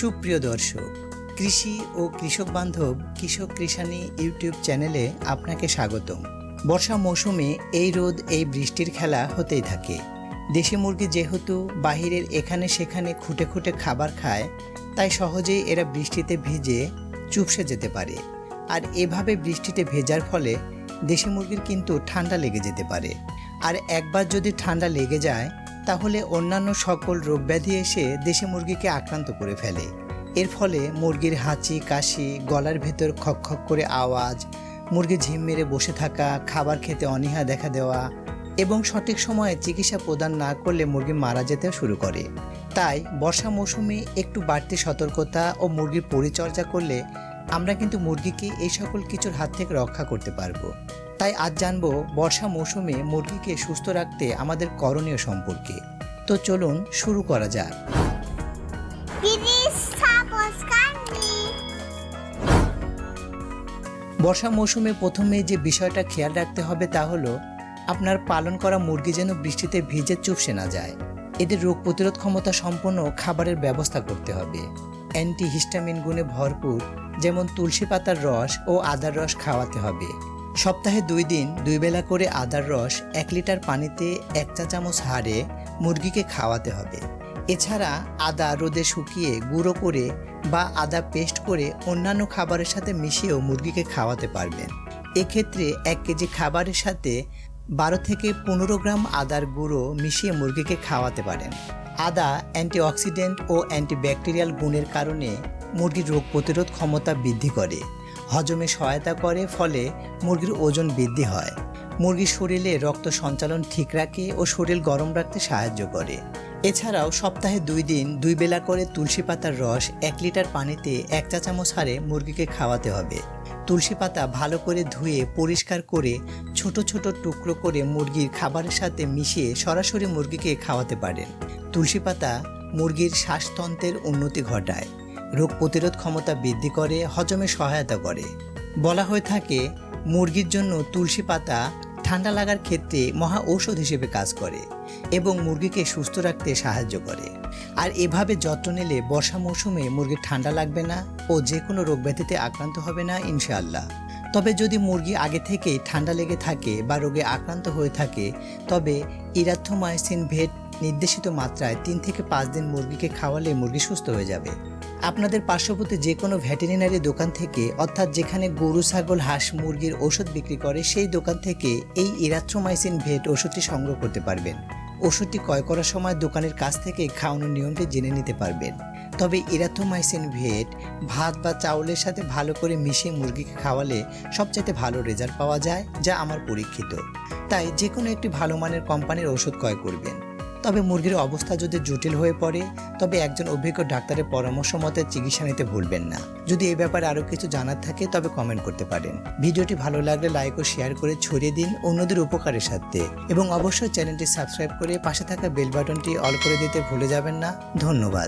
সুপ্রিয় দর্শক, কৃষি ও কৃষক বান্ধব কৃষক কৃষানি ইউটিউব চ্যানেলে আপনাকে স্বাগতম। বর্ষা মৌসুমে এই রোদ, এই বৃষ্টির খেলা হতেই থাকে। দেশি মুরগি যেহেতু বাহিরের এখানে সেখানে খুঁটে খুঁটে খাবার খায়, তাই সহজেই এরা বৃষ্টিতে ভিজে চুপসে যেতে পারে। আর এভাবে বৃষ্টিতে ভেজার ফলে দেশি মুরগির কিন্তু ঠান্ডা লেগে যেতে পারে। আর একবার যদি ঠান্ডা লেগে যায় তাহলে অন্যান্য সকল রোগব্যাধি এসে দেশি মুরগিকে আক্রান্ত করে ফেলে। এর ফলে মুরগির হাঁচি, কাশি, গলার ভেতর খক খক করে আওয়াজ, মুরগি ঝিম মেরে বসে থাকা, খাবার খেতে অনীহা দেখা দেওয়া এবং সঠিক সময়ে চিকিৎসা প্রদান না করলে মুরগি মারা যেতেও শুরু করে। তাই বর্ষা মৌসুমে একটু বাড়তি সতর্কতা ও মুরগির পরিচর্যা করলে আমরা কিন্তু মুরগিকে এই সকল কিছুর হাত থেকে রক্ষা করতে পারব। তাই আজ জানব বর্ষা মৌসুমে মুরগিকে সুস্থ রাখতে আমাদের করণীয় সম্পর্কে। তো চলুন শুরু করা যাক. বর্ষা মৌসুমে প্রথমে যে বিষয়টা খেয়াল রাখতে হবে তা হলো আপনার পালন করা মুরগি যেন বৃষ্টিতে ভিজে চুপসে না যায়। এদের রোগ প্রতিরোধ ক্ষমতা সম্পন্ন খাবারের ব্যবস্থা করতে হবে। অ্যান্টি হিস্টামিন গুণে ভরপুর যেমন তুলসী পাতার রস ও আদার রস খাওয়াতে হবে। সপ্তাহে দুই দিন দুই বেলা করে আদার রস এক লিটার পানিতে এক চা চামচ হারে মুরগিকে খাওয়াতে হবে। এছাড়া আদা রোদে শুকিয়ে গুঁড়ো করে বা আদা পেস্ট করে অন্যান্য খাবারের সাথে মিশিয়েও মুরগিকে খাওয়াতে পারবেন। এক্ষেত্রে এক কেজি খাবারের সাথে বারো থেকে পনেরো গ্রাম আদার গুঁড়ো মিশিয়ে মুরগিকে খাওয়াতে পারেন। আদা অ্যান্টিঅক্সিডেন্ট ও অ্যান্টিব্যাকটেরিয়াল গুণের কারণে মুরগির রোগ প্রতিরোধ ক্ষমতা বৃদ্ধি করে। হজমে সহায়তা করে, ফলে মুরগির ওজন বৃদ্ধি হয়। মুরগির শরীরে রক্ত সঞ্চালন ঠিক রাখে ও শরীর গরম রাখতে সাহায্য করে। এছাড়াও সপ্তাহে দুই দিন দুই বেলা করে তুলসী পাতার রস, এক লিটার পানিতে এক চা চামচ হারে মুরগিকে খাওয়াতে হবে। তুলসী পাতা ভালো করে ধুয়ে, পরিষ্কার করে, ছোট ছোট টুকরো করে মুরগির খাবারের সাথে মিশিয়ে সরাসরি মুরগিকে খাওয়াতে পারেন। তুলসী পাতা মুরগির শ্বাসতন্ত্রের উন্নতি ঘটায়। রোগ প্রতিরোধ ক্ষমতা বৃদ্ধি করে, হজমে সহায়তা করে। বলা হয়ে থাকে, মুরগির জন্য তুলসী পাতা ঠান্ডা লাগার ক্ষেত্রে মহা ঔষধ হিসেবে কাজ করে এবং মুরগিকে সুস্থ রাখতে সাহায্য করে। আর এভাবে যত্ন নিলে বর্ষা মৌসুমে মুরগির ঠান্ডা লাগবে না ও যে কোনো রোগ ব্যাধিতে আক্রান্ত হবে না, ইনশাআল্লাহ। তবে যদি মুরগি আগে থেকেই ঠান্ডা লেগে থাকে বা রোগে আক্রান্ত হয়ে থাকে, তবে ইরাথোমাইসিন ভেট নির্দেশিত মাত্রায় তিন থেকে পাঁচ দিন মুরগিকে খাওয়ালে মুরগি সুস্থ হয়ে যাবে। আপনাদের পার্শ্ববর্তী যে কোনো ভেটেরিনারি দোকান থেকে, অর্থাৎ যেখানে গরু, ছাগল, হাঁস, মুরগির ওষুধ বিক্রি করে, সেই দোকান থেকে এই ইরাথ্রোমাইসিন ভেট ওষুধটি সংগ্রহ করতে পারবেন। ওষুধটি ক্রয় করার সময় দোকানের কাছ থেকে খাওয়ানোর নিয়মটি জেনে নিতে পারবেন। তবে ইরাথ্রোমাইসিন ভেট, ভাত বা চাউলের সাথে ভালো করে মিশিয়ে মুরগিকে খাওয়ালে সবচাইতে ভালো রেজাল্ট পাওয়া যায়, যা আমার পরীক্ষিত। তাই যে কোনো একটি ভালো মানের কোম্পানির ওষুধ ক্রয় করবেন। তবে মুরগির অবস্থা যদি জটিল হয়ে পড়ে, তবে একজন অভিজ্ঞ ডাক্তারের পরামর্শ মতে চিকিৎসা নিতে ভুলবেন না। যদি এ ব্যাপারে আরও কিছু জানার থাকে, তবে কমেন্ট করতে পারেন। ভিডিওটি ভালো লাগলে লাইক ও শেয়ার করে ছড়িয়ে দিন অন্যদের উপকারের সাথে। এবং অবশ্যই চ্যানেলটি সাবস্ক্রাইব করে পাশে থাকা বেল বাটনটি অল করে দিতে ভুলে যাবেন না। ধন্যবাদ।